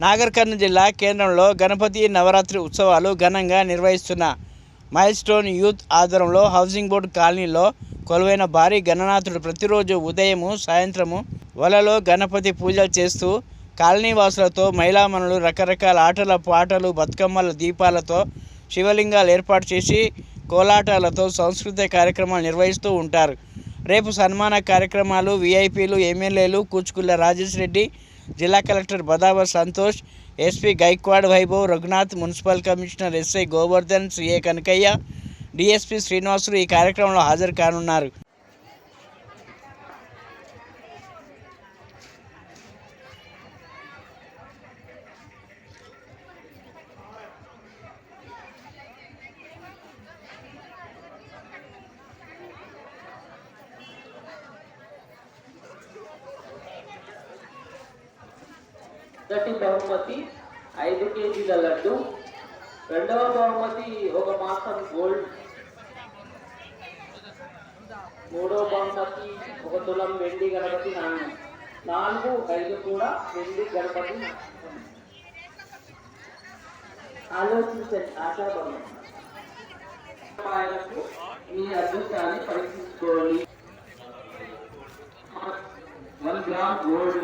నాగర్ కర్నూలు జిల్లా కేంద్రంలో గణపతి నవరాత్రి ఉత్సవాలు ఘనంగా నిర్వహిస్తున్న మైల్ స్టోన్ యూత్ ఆధ్వర్యంలో హౌసింగ్ బోర్డు కాలనీలో కొలువైన భారీ గణనాథుడు ప్రతిరోజు ఉదయము సాయంత్రము వలలో గణపతి పూజలు చేస్తూ కాలనీ వాసులతో మహిళామణులు రకరకాల ఆటల పాటలు బతుకమ్మల దీపాలతో శివలింగాలు ఏర్పాటు చేసి కోలాటాలతో సాంస్కృతిక కార్యక్రమాలు నిర్వహిస్తూ ఉంటారు. రేపు సన్మాన కార్యక్రమాలు వీఐపీలు ఎమ్మెల్యేలు కూచుకుల్ల రాజేష్ రెడ్డి జిల్లా collector Badavar Santosh SP Gaikwad Vaibhav Raghunath municipal commissioner SI Govardhan CA Kanakaiah DSP Srinivasulu ఈ కార్యక్రమంలో హాజరు కానున్నారు. మొదటి బహుమతి ఐదు కేజీల లడ్డు. రెండవ బహుమతి ఒక మాసం గోల్డ్. మూడవ బహుమతి ఒక తులం వెండి గణపతి నాణ్యం. నాలుగు ఐదు కూడా వెండి గణపతి ఆలోచించండి ఆశాభావం. ఆయనకు మీ అదృష్టాన్ని పరీక్షించుకోండి వన్ గ్రామ్ గోల్డ్